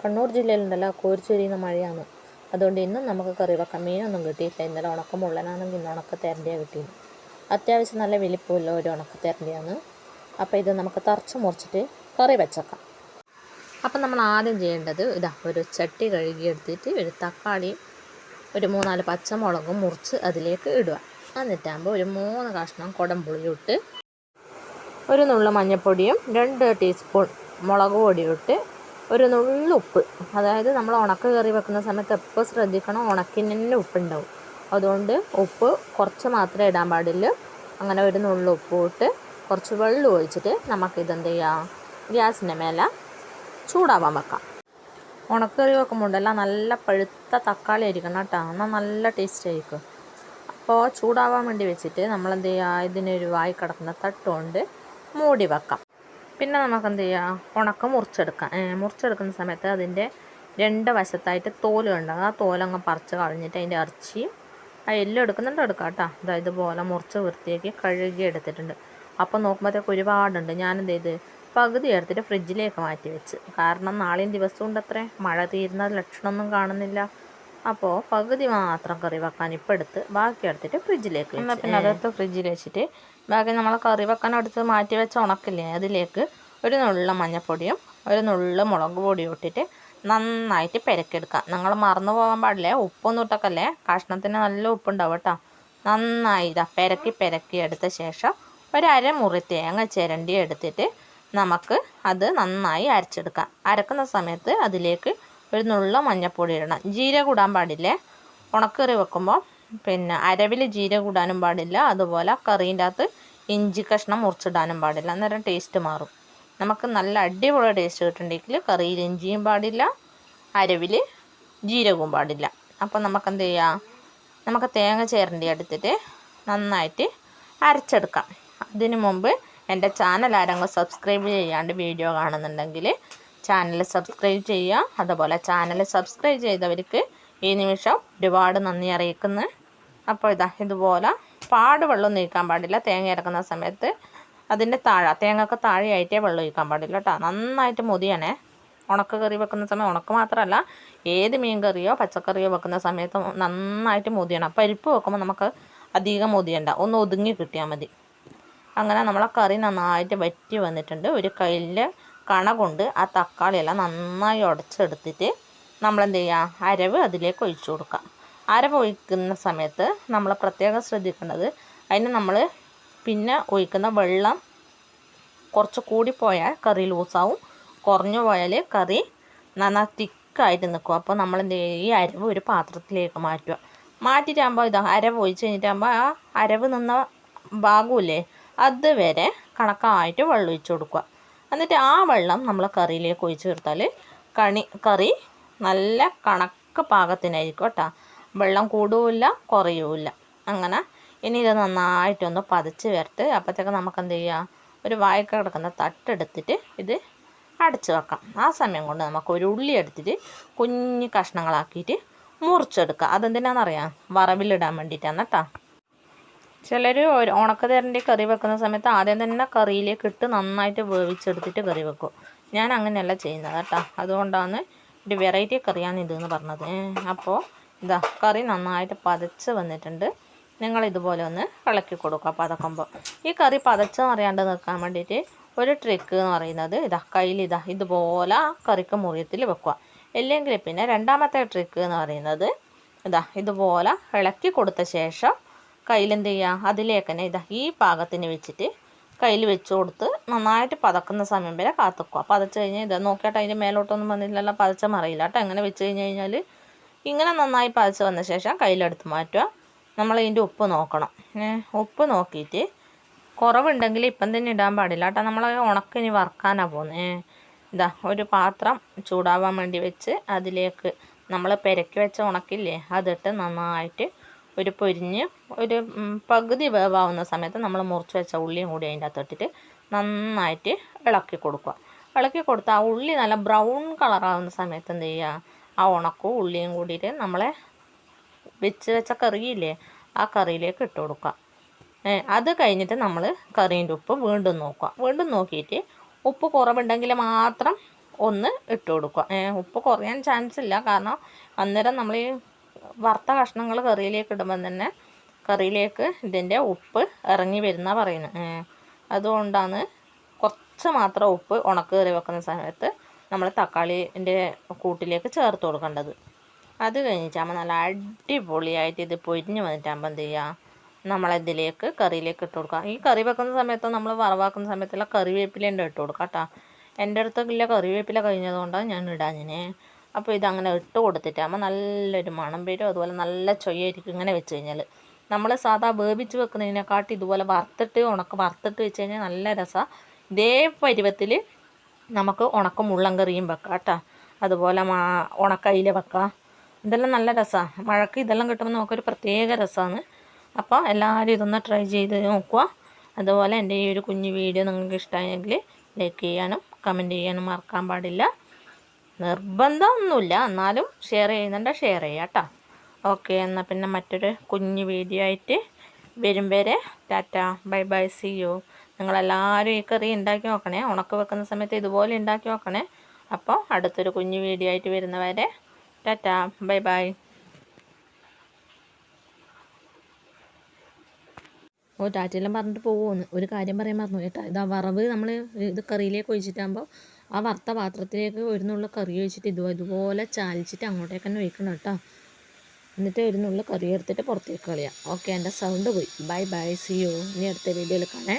കണ്ണൂർ ജില്ലയിലുണ്ടല്ലോ കോരിച്ചൊരിയുന്ന മഴയാണ്. അതുകൊണ്ട് ഇന്നും നമുക്ക് കറി വെക്കാം. മീനൊന്നും കിട്ടിയില്ല ഇന്നലെ ഉണക്കം മുള്ളനാണെങ്കിൽ ഇന്ന് ഉണക്ക തെരണ്ടിയാണ് കിട്ടിയത്. അത്യാവശ്യം നല്ല വലിപ്പമുള്ള ഒരു ഉണക്കത്തേരന്റെയാണ് അപ്പോൾ ഇത് നമുക്ക് തറച്ച് മുറിച്ചിട്ട് കറി വെച്ചേക്കാം. അപ്പം നമ്മൾ ആദ്യം ചെയ്യേണ്ടത് ഇതാ ഒരു ചട്ടി കഴുകിയെടുത്തിട്ട് ഒരു തക്കാളിയും ഒരു മൂന്നാൽ പച്ചമുളകും മുറിച്ച് അതിലേക്ക് ഇടുക. എന്നിട്ടാകുമ്പോൾ ഒരു മൂന്ന് കഷ്ണം കുടംപുളിയും ഇട്ട് ഒരു നുള്ളു മഞ്ഞൾപ്പൊടിയും രണ്ട് ടീസ്പൂൺ മുളക് പൊടിയും ഇട്ട് ഒരു നുള്ളു ഉപ്പ്. അതായത് നമ്മൾ ഉണക്ക കറി വെക്കുന്ന സമയത്ത് എപ്പോൾ ശ്രദ്ധിക്കണം ഉണക്കിന് തന്നെ ഉപ്പുണ്ടാവും. അതുകൊണ്ട് ഉപ്പ് കുറച്ച് മാത്രമേ ഇടാൻ പാടില്ല. അങ്ങനെ ഒരു നുള്ളു ഉപ്പ് ഇട്ട് കുറച്ച് വെള്ളം ഒഴിച്ചിട്ട് നമുക്കിതെന്ത് ചെയ്യാം? ഗ്യാസിന്റെ മേലെ ചൂടാവാൻ വെക്കാം. ഉണക്കറി വെക്കുമ്പോൾ ഉണ്ടല്ലോ നല്ല പഴുത്ത തക്കാളി ആയിരിക്കണം കേട്ടോ. എന്നാൽ നല്ല ടേസ്റ്റ് ആയിരിക്കും. അപ്പോൾ ചൂടാവാൻ വേണ്ടി വെച്ചിട്ട് നമ്മൾ എന്ത് ചെയ്യുക? ഇതിനൊരു വായി കിടക്കുന്ന തട്ടുകൊണ്ട് മൂടി വെക്കാം. പിന്നെ നമുക്ക് എന്ത് ചെയ്യാം ഉണക്ക മുറിച്ചെടുക്കാം. മുറിച്ചെടുക്കുന്ന സമയത്ത് അതിന്റെ രണ്ട് വശത്തായിട്ട് തോൽ ഉണ്ടാകും ആ തോലങ്ങ് പറിച്ച് കളഞ്ഞിട്ട് അതിന്റെ ഇറച്ചി ആ എല്ലാം എടുക്കുന്നുണ്ട്. എടുക്കാം കേട്ടോ. അതായത് ഇതുപോലെ മുറിച്ച് വൃത്തിയാക്കി കഴുകി എടുത്തിട്ടുണ്ട്. അപ്പോൾ നോക്കുമ്പോഴത്തേക്ക് ഒരുപാടുണ്ട്. ഞാൻ എന്ത് ചെയ്ത്? പകുതി എടുത്തിട്ട് ഫ്രിഡ്ജിലേക്ക് മാറ്റി വെച്ച്. കാരണം നാളെയും ദിവസവും ഉണ്ട് അത്രേ. മഴ തീരുന്ന ലക്ഷണമൊന്നും കാണുന്നില്ല. അപ്പോൾ പകുതി മാത്രം കറി വെക്കാൻ ഇപ്പം എടുത്ത് ബാക്കി എടുത്തിട്ട് ഫ്രിഡ്ജിലേക്ക് പിന്നെ അതെടുത്ത് ഫ്രിഡ്ജിൽ വെച്ചിട്ട് ബാക്കി നമ്മൾ കറി വെക്കാൻ എടുത്ത് മാറ്റി വെച്ച ഉണക്കില്ലേ അതിലേക്ക് ഒരു നുള്ള മഞ്ഞൾപ്പൊടിയും ഒരു നുള്ള മുളക് പൊടിയും ഇട്ടിട്ട് നന്നായിട്ട് പെരക്കെടുക്കുക നിങ്ങൾ മറന്നു പോകാൻ പാടില്ലേ. ഉപ്പൊന്നും ഇട്ടൊക്കല്ലേ? കഷ്ണത്തിന് നല്ല ഉപ്പുണ്ടാവും കേട്ടോ. നന്നായി ഇതാ പെരക്കി പെരക്കി എടുത്ത ശേഷം ഒരു അരമുറി തേങ്ങ ചിരണ്ടി എടുത്തിട്ട് നമുക്ക് അത് നന്നായി അരച്ചെടുക്കാം. അരക്കുന്ന സമയത്ത് അതിലേക്ക് ഒരു നുള്ള മഞ്ഞൾപ്പൊടി ഇടണം. ജീരകം ഇടാൻ പാടില്ലേ. ഉണക്കറി വെക്കുമ്പോൾ പിന്നെ അരവിൽ ജീരകം ഇടാനും പാടില്ല. അതുപോലെ കറീന്റെ അകത്ത് ഇഞ്ചി കഷ്ണം മുറിച്ചിടാനും പാടില്ല. അന്നേരം ടേസ്റ്റ് മാറും. നമുക്ക് നല്ല അടിപൊളി ടേസ്റ്റ് കിട്ടുന്നുണ്ടെങ്കിൽ കറിയിൽ ഇഞ്ചിയും പാടില്ല അരവിൽ ജീരകവും പാടില്ല. അപ്പോൾ നമുക്ക് എന്ത് ചെയ്യാം? നമുക്ക് തേങ്ങ ചേരണ്ടി എടുത്തിട്ട് നന്നായിട്ട് അരച്ചെടുക്കാം. അതിനു മുമ്പ് എന്റെ ചാനൽ ആരെങ്കിലും സബ്സ്ക്രൈബ് ചെയ്യാണ്ട് വീഡിയോ കാണുന്നുണ്ടെങ്കിൽ ചാനൽ സബ്സ്ക്രൈബ് ചെയ്യുക. അതുപോലെ ചാനൽ സബ്സ്ക്രൈബ് ചെയ്തവർക്ക് ഈ നിമിഷം ഒരുപാട് നന്ദി അറിയിക്കുന്നു. അപ്പോൾ ഇതാ ഇതുപോലെ പാട് വെള്ളം നീക്കാൻ പാടില്ല. തേങ്ങ ഇറക്കുന്ന സമയത്ത് അതിന്റെ താഴെ തേങ്ങക്ക് താഴെയായിട്ടേ വെള്ളം ഒഴിക്കാൻ പാടില്ല കേട്ടോ. നന്നായിട്ട് മുതിയണേ. ഉണക്ക കറി വെക്കുന്ന സമയം ഉണക്ക് മാത്രമല്ല ഏത് മീൻ കറിയോ പച്ചക്കറിയോ വെക്കുന്ന സമയത്ത് നന്നായിട്ട് മുതിയണം. പരിപ്പ് വെക്കുമ്പോൾ നമുക്ക് അധികം മുതിയണ്ട. ഒന്ന് ഒതുങ്ങി കിട്ടിയാൽ മതി. അങ്ങനെ നമ്മളെ കറി നന്നായിട്ട് വറ്റി വന്നിട്ടുണ്ട്. ഒരു കയ്യിൽ കണ കൊണ്ട് ആ തക്കാളിയെല്ലാം നന്നായി ഉടച്ചെടുത്തിട്ട് നമ്മളെന്ത് ചെയ്യുക അരവ് അതിലേക്ക് ഒഴിച്ചു കൊടുക്കുക അരവ് ഒഴിക്കുന്ന സമയത്ത് നമ്മൾ പ്രത്യേകം ശ്രദ്ധിക്കേണ്ടത് അതിന് നമ്മൾ പിന്നെ ഒഴിക്കുന്ന വെള്ളം കുറച്ച് കൂടിപ്പോയാൽ കറി ലൂസാവും. കുറഞ്ഞു പോയാൽ കറി നന്നാ തിക്കായിട്ട് നിൽക്കും അപ്പോൾ നമ്മൾ എന്ത് ഈ അരവ് ഒരു പാത്രത്തിലേക്ക് മാറ്റുക. മാറ്റിയിട്ടാകുമ്പോൾ ഇതാ അരവ് ഒഴിച്ച് കഴിഞ്ഞിട്ടാകുമ്പോൾ ആ അരവ് നിന്ന ഭാഗമില്ലേ അതുവരെ കണക്കായിട്ട് വെള്ളം ഒഴിച്ച് കൊടുക്കുക. എന്നിട്ട് ആ വെള്ളം നമ്മൾ കറിയിലേക്ക് ഒഴിച്ച് ചേർത്താൽ കണി കറി നല്ല കണക്ക് പാകത്തിനായിരിക്കും കേട്ടോ. വെള്ളം കൂടുകയില്ല കുറയുമില്ല അങ്ങനെ ഇനി ഇത് നന്നായിട്ടൊന്ന് പതച്ച് വരട്ട്. അപ്പോഴത്തേക്ക് നമുക്ക് എന്ത് ചെയ്യാം? ഒരു വായ്ക്ക കിടക്കുന്ന തട്ടെടുത്തിട്ട് ഇത് അടച്ച് വെക്കാം. ആ സമയം കൊണ്ട് നമുക്ക് ഒരു ഉള്ളി എടുത്തിട്ട് കുഞ്ഞു കഷ്ണങ്ങളാക്കിയിട്ട് മുറിച്ചെടുക്കുക അതെന്തിനാണെന്നറിയാം വറവിലിടാൻ വേണ്ടിയിട്ടാണ് കേട്ടോ ചിലർ ഉണക്കതേരന്റെ കറി വെക്കുന്ന സമയത്ത് ആദ്യം തന്നെ കറിയിലേക്ക് ഇട്ട് നന്നായിട്ട് വേവിച്ചെടുത്തിട്ട് കറി വെക്കും. ഞാൻ അങ്ങനെയല്ല ചെയ്യുന്നത് കേട്ടോ അതുകൊണ്ടാണ് ഒരു വെറൈറ്റി കറിയാണ് ഇതെന്ന് പറഞ്ഞത്. അപ്പോൾ ഇതാ കറി നന്നായിട്ട് പതച്ച് വന്നിട്ടുണ്ട്. നിങ്ങൾ ഇതുപോലെ ഒന്ന് ഇളക്കി കൊടുക്കുക പതക്കുമ്പോൾ. ഈ കറി പതച്ചെന്ന് അറിയാണ്ട് നിൽക്കാൻ വേണ്ടിയിട്ട് ഒരു ട്രിക്ക് എന്ന് പറയുന്നത് ഇതാ കയ്യിൽ ഇതാ ഇതുപോലെ കറിക്ക് മുറിയത്തിൽ വെക്കുക. ഇല്ലെങ്കിൽ പിന്നെ രണ്ടാമത്തെ ട്രിക്ക് എന്ന് പറയുന്നത് ഇതാ ഇതുപോലെ ഇളക്കി കൊടുത്ത ശേഷം കയ്യിൽ എന്ത് ചെയ്യുക അതിലേക്ക് തന്നെ ഇതാ ഈ പാകത്തിന് വെച്ചിട്ട് കയ്യിൽ വെച്ച് കൊടുത്ത് നന്നായിട്ട് പതക്കുന്ന സമയം വരെ കാത്തുക്കുക പതച്ച് കഴിഞ്ഞാൽ ഇത് നോക്കിയിട്ട് അതിന്റെ മേലോട്ടൊന്നും വന്നില്ലല്ലോ പതച്ച മറിയില്ല കേട്ടോ. അങ്ങനെ വെച്ച് കഴിഞ്ഞ് കഴിഞ്ഞാൽ ഇങ്ങനെ നന്നായി പതച്ച് വന്ന ശേഷം കയ്യിലെടുത്ത് മാറ്റുക. നമ്മൾ ഇതിന്റെ ഉപ്പ് നോക്കണം. ഉപ്പ് നോക്കിയിട്ട് കുറവുണ്ടെങ്കിൽ ഇപ്പം തന്നെ ഇടാൻ പാടില്ല. കേട്ടോ നമ്മൾ ഉണക്കിനി വറുക്കാനാണ് പോകുന്നത് ഇതാ ഒരു പാത്രം ചൂടാവാൻ വേണ്ടി വെച്ച് അതിലേക്ക് നമ്മൾ പെരക്കി വെച്ച ഉണക്കില്ലേ അതിട്ട് നന്നായിട്ട് ഒരു പൊരിഞ്ഞ് ഒരു പകുതി വേവാവുന്ന സമയത്ത് നമ്മൾ മുറിച്ച് വെച്ച ഉള്ളിയും കൂടി അതിന്റെ അകത്തിട്ടിട്ട് നന്നായിട്ട് ഇളക്കി കൊടുക്കുക. ഇളക്കി കൊടുത്ത് ആ ഉള്ളി നല്ല ബ്രൗൺ കളറാവുന്ന സമയത്ത് എന്ത് ചെയ്യുക? ആ ഉണക്കവും ഉള്ളിയും കൂടിയിട്ട് നമ്മളെ വെച്ച് വെച്ച കറിയില്ലേ ആ കറിയിലേക്ക് ഇട്ട് കൊടുക്കുക. അത് കഴിഞ്ഞിട്ട് നമ്മൾ കറീന്റെ ഉപ്പ് വീണ്ടും നോക്കുക. വീണ്ടും നോക്കിയിട്ട് ഉപ്പ് കുറവുണ്ടെങ്കിൽ മാത്രം ഒന്ന് ഇട്ട് കൊടുക്കുക. ഉപ്പ് കുറയാൻ ചാൻസ് ഇല്ല. കാരണം അന്നേരം നമ്മൾ ഈ വറുത്ത കഷ്ണങ്ങൾ കറിയിലേക്ക് ഇടുമ്പം തന്നെ കറിയിലേക്ക് ഇതിന്റെ ഉപ്പ് ഇറങ്ങി വരുന്ന പറയുന്നത്. അതുകൊണ്ടാണ് കുറച്ച് മാത്രം ഉപ്പ് ഉണക്ക് കറി വെക്കുന്ന സമയത്ത് നമ്മൾ തക്കാളിന്റെ കൂട്ടിലേക്ക് ചേർത്ത് കൊടുക്കേണ്ടത്. അത് കഴിഞ്ഞിട്ടാകുമ്പോൾ നല്ല അടിപൊളിയായിട്ട് ഇത് പൊരിഞ്ഞ് വന്നിട്ടാകുമ്പോൾ എന്ത് ചെയ്യുക നമ്മളതിലേക്ക് കറിയിലേക്ക് ഇട്ട് കൊടുക്കുക. ഈ കറി വെക്കുന്ന സമയത്ത് നമ്മൾ വറവാക്കുന്ന സമയത്തുള്ള കറിവേപ്പില ഉണ്ട് ഇട്ട് കൊടുക്കുക കേട്ടോ. എന്റെ അടുത്തൊക്കെ കറിവേപ്പില കഴിഞ്ഞതുകൊണ്ടാണ് ഞാൻ ഇടാഞ്ഞിനെ. അപ്പോൾ ഇതങ്ങനെ ഇട്ട് കൊടുത്തിട്ടാകുമ്പോൾ നല്ലൊരു മണം വരും. അതുപോലെ നല്ല ചൊയ്യായിരിക്കും ഇങ്ങനെ വെച്ച് കഴിഞ്ഞാൽ നമ്മൾ സാധാ വേവിച്ച് വെക്കുന്നതിനെക്കാട്ടി ഇതുപോലെ വറുത്തിട്ട് ഉണക്ക് വറുത്തിട്ട് വെച്ച് കഴിഞ്ഞാൽ നല്ല രസമാണ് ഇതേ പരുവത്തിൽ നമുക്ക് ഉണക്ക മുള്ളൻ കറിയും വെക്കാം കേട്ടോ. അതുപോലെ മാ ഉണക്കയില വെക്കാം. ഇതെല്ലാം നല്ല രസമാണ് മഴക്ക് ഇതെല്ലാം കിട്ടുമ്പോൾ നമുക്കൊരു പ്രത്യേക രസമാണ് അപ്പോൾ എല്ലാവരും ഇതൊന്ന് ട്രൈ ചെയ്ത് നോക്കുക. അതുപോലെ എന്റെ ഈ ഒരു കുഞ്ഞു വീഡിയോ നിങ്ങൾക്ക് ഇഷ്ടമായെങ്കിൽ ലൈക്ക് ചെയ്യാനും കമന്റ് ചെയ്യാനും മറക്കാൻ പാടില്ല. നിർബന്ധമൊന്നുമില്ല. എന്നാലും ഷെയർ ചെയ്യുന്നുണ്ട് ഷെയർ ചെയ്യാം കേട്ടോ. ഓക്കെ എന്നാൽ പിന്നെ മറ്റൊരു കുഞ്ഞു വീഡിയോ ആയിട്ട് വരും വരെ tata bye bye see you. നിങ്ങളെല്ലാവരും ഈ കറി ഉണ്ടാക്കി നോക്കണേ. ഉണക്ക് വെക്കുന്ന സമയത്ത് ഇതുപോലെ ഉണ്ടാക്കി നോക്കണേ. അപ്പോൾ അടുത്തൊരു കുഞ്ഞു വീഡിയോ ആയിട്ട് വരുന്നവരെ ടാറ്റ ബൈ ബൈ. ഓ ടാറ്റയെല്ലാം പറഞ്ഞിട്ട് പോകുമെന്ന് ഒരു കാര്യം പറയാൻ മറന്നു കേട്ടോ ഇതാ വറവ് നമ്മൾ ഇത് കറിയിലേക്ക് ഒഴിച്ചിട്ടാകുമ്പോൾ ആ വറുത്ത പാത്രത്തിലേക്ക് ഒരു നുള്ള കറി ഒഴിച്ചിട്ട് ഇതുപോലെ ചാലിച്ചിട്ട് അങ്ങോട്ടേക്ക് തന്നെ ഒഴിക്കണം കേട്ടോ. എന്നിട്ട് ഒരു നുള്ളിൽ കറി എടുത്തിട്ട് പുറത്തേക്ക് കളയാം. ഓക്കെ എന്റെ സൗണ്ട് പോയി. ബൈ ബൈ സി യു ഇനി അടുത്ത വീഡിയോയിൽ കാണേ.